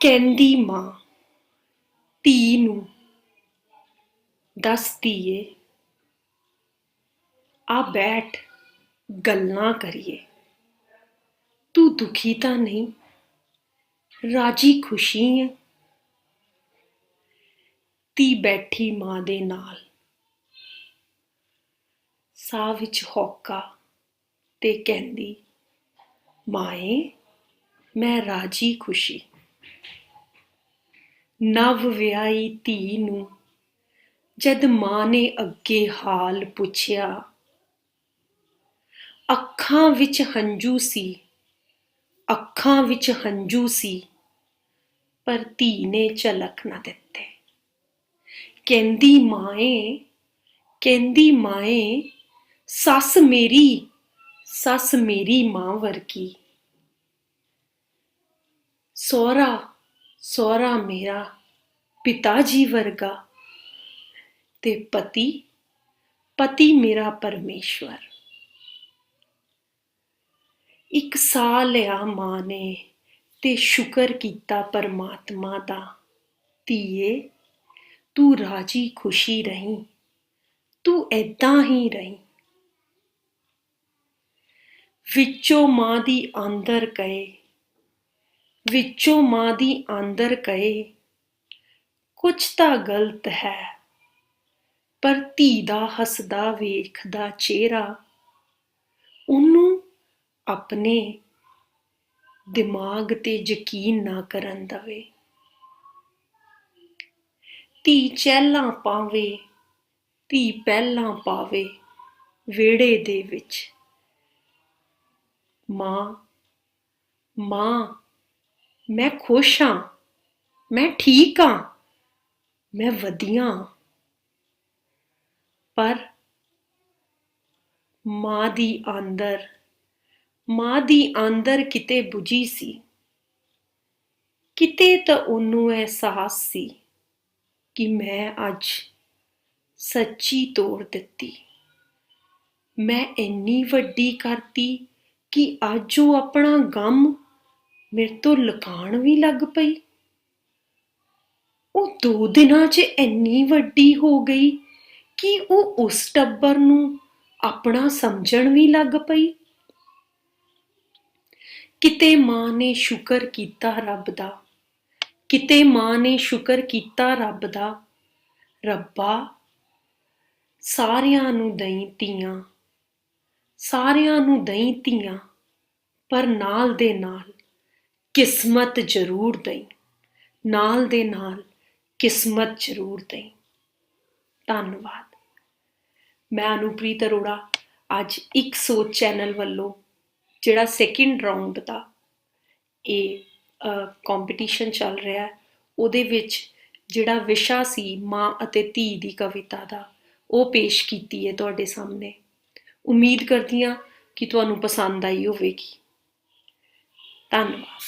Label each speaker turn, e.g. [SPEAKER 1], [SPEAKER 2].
[SPEAKER 1] ਕਹਿੰਦੀ ਮਾਂ, ਧੀ ਨੂੰ ਦੱਸਦੀ ਏ ਆ ਬੈਠ, ਗੱਲਾਂ ਕਰੀਏ। ਤੂੰ ਦੁਖੀ ਤਾਂ ਨਹੀਂ? ਰਾਜੀ ਖੁਸ਼ੀ ਹੈ ਧੀ ਬੈਠੀ ਮਾਂ ਦੇ ਨਾਲ। ਸਾਹ ਵਿੱਚ ਹੌਕਾ ਤੇ ਕਹਿੰਦੀ, ਮਾਏ, ਮੈਂ ਰਾਜੀ ਖੁਸ਼ੀ। ਨਵ ਵਿਆਹੀ ਧੀ ਨੂੰ, ਜਦ ਮਾਂ ਨੇ ਅੱਗੇ ਹਾਲ ਪੁੱਛਿਆ। ਅੱਖਾਂ ਵਿੱਚ ਹੰਝੂ ਸੀ, ਅੱਖਾਂ ਵਿੱਚ ਹੰਝੂ ਸੀ, ਪਰ ਧੀ ਨੇ ਝਲਕ ਨਾ ਦਿੱਤੇ। ਕਹਿੰਦੀ, ਮਾਏ ਕਹਿੰਦੀ, ਮਾਏ, ਸੱਸ ਮੇਰੀ ਸੱਸ ਮੇਰੀ ਮਾਂ ਵਰਗੀ। ਸੋਹਰਾ ਸੋਹਰਾ ਮੇਰਾ ਪਿਤਾ ਜੀ ਵਰਗਾ ਤੇ ਪਤੀ ਪਤੀ ਮੇਰਾ ਪਰਮੇਸ਼ਵਰ। ਇੱਕ ਸਾਹ ਲਿਆ ਮਾਂ ਨੇ ਤੇ ਸ਼ੁਕਰ ਕੀਤਾ ਪਰਮਾਤਮਾ ਦਾ, ਧੀਏ, ਤੂੰ ਰਾਜੀ ਖੁਸ਼ੀ ਰਹੀਂ, ਤੂੰ ਏਦਾਂ ਹੀ ਰਹੀਂ। ਵਿੱਚੋਂ ਮਾਂ ਦੀ ਆਂਦਰ ਕਹੇ, ਵਿੱਚੋਂ ਮਾਂ ਦੀ ਆਂਦਰ ਕਹੇ ਕੁਛ ਤਾਂ ਗਲਤ ਹੈ। ਪਰ ਧੀ ਦਾ ਹੱਸਦਾ ਵੇਖਦਾ ਚਿਹਰਾ ਉਹਨੂੰ ਆਪਣੇ ਦਿਮਾਗ ਤੇ ਯਕੀਨ ਨਾ ਕਰਨ ਦਵੇ। ਧੀ ਚਹਿਲਾਂ ਪਾਵੇ, ਧੀ ਪਹਿਲਾਂ ਪਾਵੇ ਵਿਹੜੇ ਦੇ ਵਿੱਚ। ਮਾਂ ਮਾਂ, ਮੈਂ ਖੁਸ਼ ਹਾਂ, ਮੈਂ ਠੀਕ ਹਾਂ। ਮੈਂ ਵਧੀਆ। ਪਰ ਮਾਂ ਦੀ ਆਂਦਰ, ਮਾਂ ਦੀ ਆਂਦਰ ਕਿਤੇ 부ਜੀ ਸੀ। ਕਿਤੇ ਤਾਂ ਉਹਨੂੰ ਅਹਿਸਾਸ ਸੀ ਕਿ ਮੈਂ ਅੱਜ ਸੱਚੀ ਤੋੜ ਦਿੱਤੀ। ਮੈਂ ਇੰਨੀ ਵੱਡੀ ਕਰਤੀ ਕਿ ਅੱਜ ਉਹ ਆਪਣਾ ਗਮ ਮੇਰੇ ਤੋਂ ਲੁਕਾਉਣ ਵੀ ਲੱਗ ਪਈ। ਉਹ ਦੋ ਦਿਨਾਂ 'ਚ ਇੰਨੀ ਵੱਡੀ ਹੋ ਗਈ ਕਿ ਉਹ ਉਸ ਟੱਬਰ ਨੂੰ ਆਪਣਾ ਸਮਝਣ ਵੀ ਲੱਗ ਪਈ। ਕਿਤੇ ਮਾਂ ਨੇ ਸ਼ੁਕਰ ਕੀਤਾ ਰੱਬ ਦਾ, ਕਿਤੇ ਮਾਂ ਨੇ ਸ਼ੁਕਰ ਕੀਤਾ ਰੱਬ ਦਾ, ਰੱਬਾ ਸਾਰਿਆਂ ਨੂੰ ਦਈ ਧੀਆਂ, ਸਾਰਿਆਂ ਨੂੰ ਦਈ ਧੀਆਂ, ਪਰ ਨਾਲ ਦੇ ਨਾਲ ਕਿਸਮਤ ਜ਼ਰੂਰ ਦਈ, ਨਾਲ ਦੇ ਨਾਲ ਕਿਸਮਤ ਜ਼ਰੂਰ ਦਈ। ਧੰਨਵਾਦ। ਮੈਂ ਅਨੁਪ੍ਰੀਤ ਅਰੋੜਾ ਅੱਜ ਇੱਕ ਸੋਚ ਚੈਨਲ ਵੱਲੋਂ ਜਿਹੜਾ ਸੈਕਿੰਡ ਰਾਉਂਡ ਦਾ ਇਹ ਕੰਪੀਟੀਸ਼ਨ ਚੱਲ ਰਿਹਾ ਹੈ, ਉਹਦੇ ਵਿੱਚ ਜਿਹੜਾ ਵਿਸ਼ਾ ਸੀ ਮਾਂ ਅਤੇ ਧੀ ਦੀ ਕਵਿਤਾ ਦਾ, ਉਹ ਪੇਸ਼ ਕੀਤੀ ਹੈ ਤੁਹਾਡੇ ਸਾਹਮਣੇ। ਉਮੀਦ ਕਰਦੀ ਹਾਂ ਕਿ ਤੁਹਾਨੂੰ ਪਸੰਦ ਆਈ ਹੋਵੇਗੀ। ਧੰਨਵਾਦ।